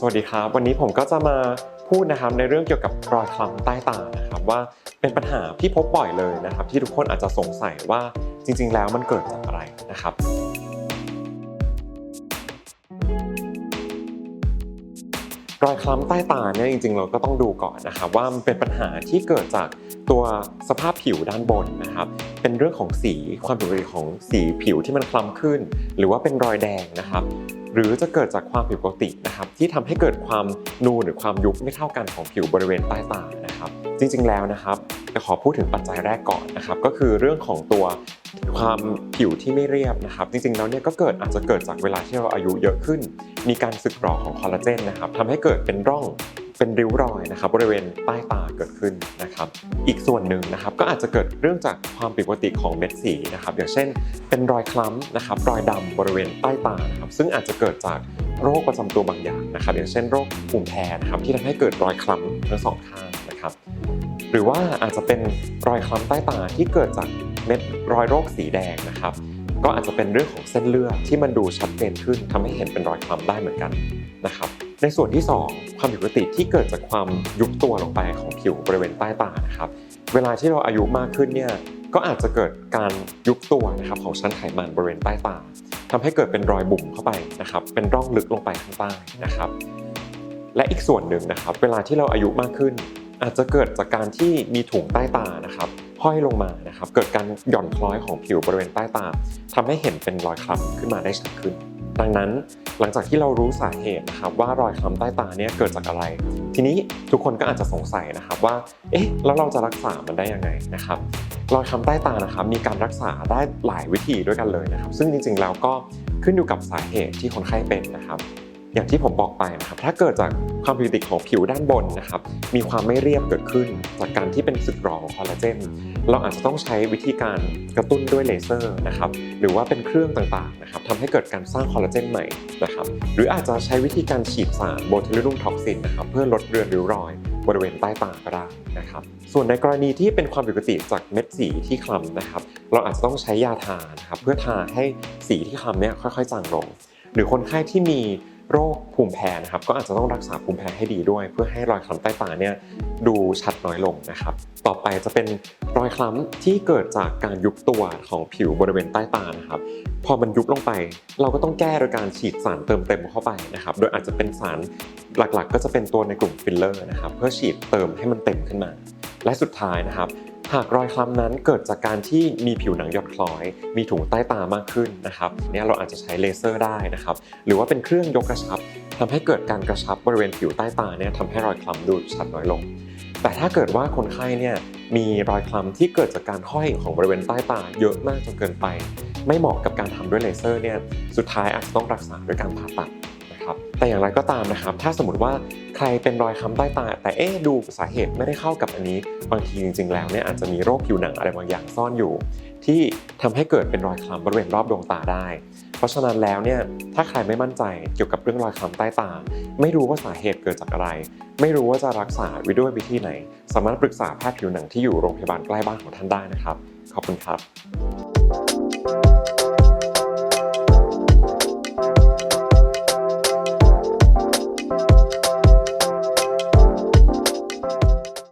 สวัสดีครับ วันนี้ผมก็จะมาพูดนะครับในเรื่องเกี่ยวกับรอยคล้ำใต้ตานะครับว่าเป็นปัญหาที่พบบ่อยเลยนะครับ ที่ทุกคนอาจจะสงสัยว่าจริง ๆ แล้วมันเกิดจากอะไรนะครับรอยคล้ำใต้ตาเนี่ยจริงๆ เราก็ต้องดูก่อนนะครับว่ามันเป็นปัญหาที่เกิดจากตัวสภาพผิวด้านบนนะครับ เป็นเรื่องของสีความผิดปกติของสีผิวที่มันคล้ำขึ้น หรือว่าเป็นรอยแดงนะครับ หรือจะเกิดจากความผิดปกตินะครับที่ทำให้เกิดความนูนหรือความยุบไม่เท่ากันของผิวบริเวณใต้ตานะครับจริงๆแล้วนะครับจะขอพูดถึงปัจจัยแรกก่อนนะครับก็คือเรื่องของตัวความผิวที่ไม่เรียบนะครับ จริงๆแล้วเนี่ยก็เกิดอาจจะเกิดจากเวลาที่เราอายุเยอะขึ้น มีการสึกหรอของคอลลาเจนนะครับทำให้เกิดเป็นร่อง เป็นริ้วรอยนะครับบริเวณใต้ตาเกิดขึ้นนะครับ อีกส่วนหนึ่งนะครับก็อาจจะเกิดเรื่องจากความผิดปกติของเม็ดสีนะครับ อย่างเช่น เป็นรอยคล้ำนะครับ รอยดำบริเวณใต้ตานะครับซึ่งอาจจะเกิดจากโรคประจำตัวบางอย่างนะครับ อย่างเช่นโรคภูมิแพ้นะครับที่ทำให้เกิดรอยคล้ำทั้งสองข้างนะครับ หรือว่าอาจจะเป็นรอยคล้ำใต้ตาที่เกิดจากเม็ดรอยโรคสีแดงนะครับ ก็อาจจะเป็นเรื่องของเส้นเลือดที่มันดูชัดเจนขึ้นทำให้เห็นเป็นรอยคล้ำได้เหมือนกันนะครับ ในส่วนที่ 2 ความผิดปกติที่เกิดจากความยุบตัวลงไปของผิวบริเวณใต้ตานะครับ เวลาที่เราอายุมากขึ้นเนี่ยก็อาจจะเกิดการยุบตัวนะครับของชั้นไขมันบริเวณใต้ตาทำให้เกิดเป็นรอยบุ๋มเข้าไปนะครับ เป็นร่องลึกลงไปข้างใต้นะครับ และอีกส่วนหนึ่งนะครับ เวลาที่เราอายุมากขึ้น อาจจะเกิดจากการที่มีถุงใต้ตานะครับห้อยลงมานะครับ เกิดการหย่อนคล้อยของผิวบริเวณใต้ตาทำให้เห็นเป็นรอยคล้ำขึ้นมาได้ชัดขึ้น ดังนั้น หลังจากที่เรารู้สาเหตุนะครับว่ารอยคล้ำใต้ตาเนี่ยเกิดจากอะไร ทีนี้ทุกคนก็อาจจะสงสัยนะครับว่า เอ๊ะ แล้วเราจะรักษามันได้ยังไงนะครับรอยคล้ำใต้ตานะครับมีการรักษาได้หลายวิธีด้วยกันเลยนะครับ ซึ่งจริงๆแล้วก็ขึ้นอยู่กับสาเหตุที่คนไข้เป็นนะครับ อย่างที่ผมบอกไปนะครับถ้าเกิดจากความผิดปกติของผิวด้านบนนะครับมีความไม่เรียบเกิดขึ้น จากการที่เป็นสึกหรอของคอลลาเจนเราอาจจะต้องใช้วิธีการกระตุ้นด้วยเลเซอร์นะครับหรือว่าเป็นเครื่องต่างๆนะครับทำให้เกิดการสร้างคอลลาเจนใหม่นะครับหรืออาจจะใช้วิธีการฉีดสารโบทูลิรุมท็อกซินนะครับเพื่อลดเรือนริ้วรอยบริเวณใต้ตาก็ได้นะครับ ส่วนในกรณีที่เป็นความผิดปกติจากเม็ดสีที่คล้ำนะครับ เราอาจจะต้องใช้ยาทานะครับเพื่อทาให้สีที่คล้ำเนี่ยค่อยๆจางลง หรือคนไข้ที่มี โรคภูมิแพ้นะครับก็อาจจะต้องรักษาภูมิแพ้ให้ดีด้วย เพื่อให้รอยคล้ำใต้ตาเนี่ยดูชัดน้อยลงนะครับ ต่อไปจะเป็นรอยคล้ำที่เกิดจากการยุบตัวของผิวบริเวณใต้ตานะครับพอมันยุบลงไป เราก็ต้องแก้โดยการฉีดสารเติมเต็มเข้าไปนะครับ โดยอาจจะเป็นสารหลักๆ ก็จะเป็นตัวในกลุ่มฟิลเลอร์นะครับเพื่อฉีดเติมให้มันเต็มขึ้นมา และสุดท้ายนะครับ หากรอยคล้ำนั้นเกิดจากการที่มีผิวหนังหย่อนคล้อย มีถุงใต้ตามากขึ้นนะครับเนี่ยเราอาจจะใช้เลเซอร์ได้นะครับ หรือว่าเป็นเครื่องยกกระชับทำให้เกิดการกระชับบริเวณผิวใต้ตาเนี่ยทำให้รอยคล้ำดูชัดน้อยลง แต่ถ้าเกิดว่าคนไข้เนี่ยมีรอยคล้ำที่เกิดจากการห้อยของบริเวณใต้ตาเยอะมากจนเกินไป ไม่เหมาะกับการทำด้วยเลเซอร์เนี่ยสุดท้ายอาจจะต้องรักษาด้วยการผ่าตัด ครับ แต่อย่างไรก็ตามนะครับ ถ้าสมมติว่าใครเป็นรอยคล้ำใต้ตา แต่เอ๊ดูสาเหตุไม่ได้เข้ากับอันนี้ บางทีจริง ๆ แล้วเนี่ยอาจจะมีโรคผิวหนังอะไรบางอย่างซ่อนอยู่ ที่ทำให้เกิดเป็นรอยคล้ำบริเวณรอบดวงตาได้ เพราะฉะนั้นแล้วเนี่ยถ้าใครไม่มั่นใจเกี่ยวกับเรื่องรอยคล้ำใต้ตา ไม่รู้ว่าสาเหตุเกิดจากอะไร ไม่รู้ว่าจะรักษาวิด้วยวิธีไหน สามารถปรึกษาแพทย์ผิวหนังที่อยู่โรงพยาบาลใกล้บ้านของท่านได้นะครับ ขอบคุณครับ